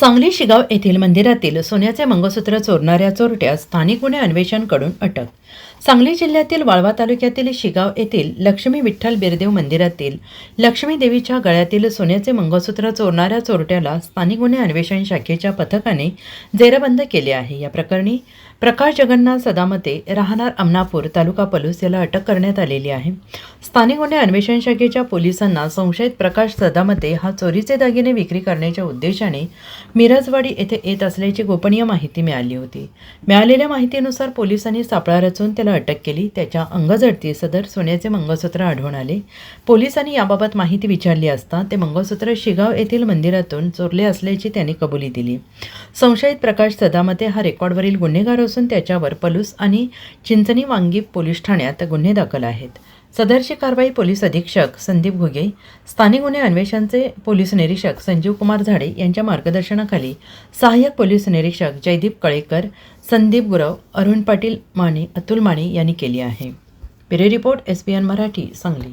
सांगली शिगाव येथील मंदिरातील सोन्याचे मंगळसूत्र चोरणाऱ्या चोरट्या स्थानिक गुन्हे अन्वेषणकडून अटक. सांगली जिल्ह्यातील वाळवा तालुक्यातील शिगाव येथील लक्ष्मी विठ्ठल बिरदेव मंदिरातील लक्ष्मी देवीच्या गळ्यातील सोन्याचे मंगळसूत्र चोरणाऱ्या चोरट्याला स्थानिक गुन्हे अन्वेषण शाखेच्या पथकाने जेरबंद केले आहे. या प्रकरणी प्रकाश जगन्नाथ सदामते राहणार अमनापूर तालुका पलूस याला अटक करण्यात आलेली आहे. स्थानिक गुन्हे अन्वेषण शाखेच्या पोलिसांना संशयित प्रकाश सदामते हा चोरीचे दागिने विक्री करण्याच्या उद्देशाने मिरजवाडी येथे येत असल्याची गोपनीय माहिती मिळाली होती. मिळालेल्या माहितीनुसार पोलिसांनी सापळा रचून त्याला अटक केली. त्याच्या अंगझडती सदर सोन्याचे मंगळसूत्र आढळून आले. पोलिसांनी याबाबत माहिती विचारली असता ते मंगळसूत्र शिगाव येथील मंदिरातून चोरले असल्याची त्यांनी कबुली दिली. संशयित प्रकाश सदामते हा रेकॉर्डवरील गुन्हेगार असून त्याच्यावर पलूस आणि चिंचणी वांगी पोलीस ठाण्यात गुन्हे दाखल आहेत. सदरची कारवाई पोलीस अधीक्षक संदीप घुगे स्थानिक गुन्हे अन्वेषणचे पोलीस निरीक्षक संजीव कुमार झाडे यांच्या मार्गदर्शनाखाली सहाय्यक पोलीस निरीक्षक जयदीप कळेकर संदीप गुरव अरुण पाटील माने अतुल माने यांनी केली आहे. Bureau report S P N Marathi Sangli.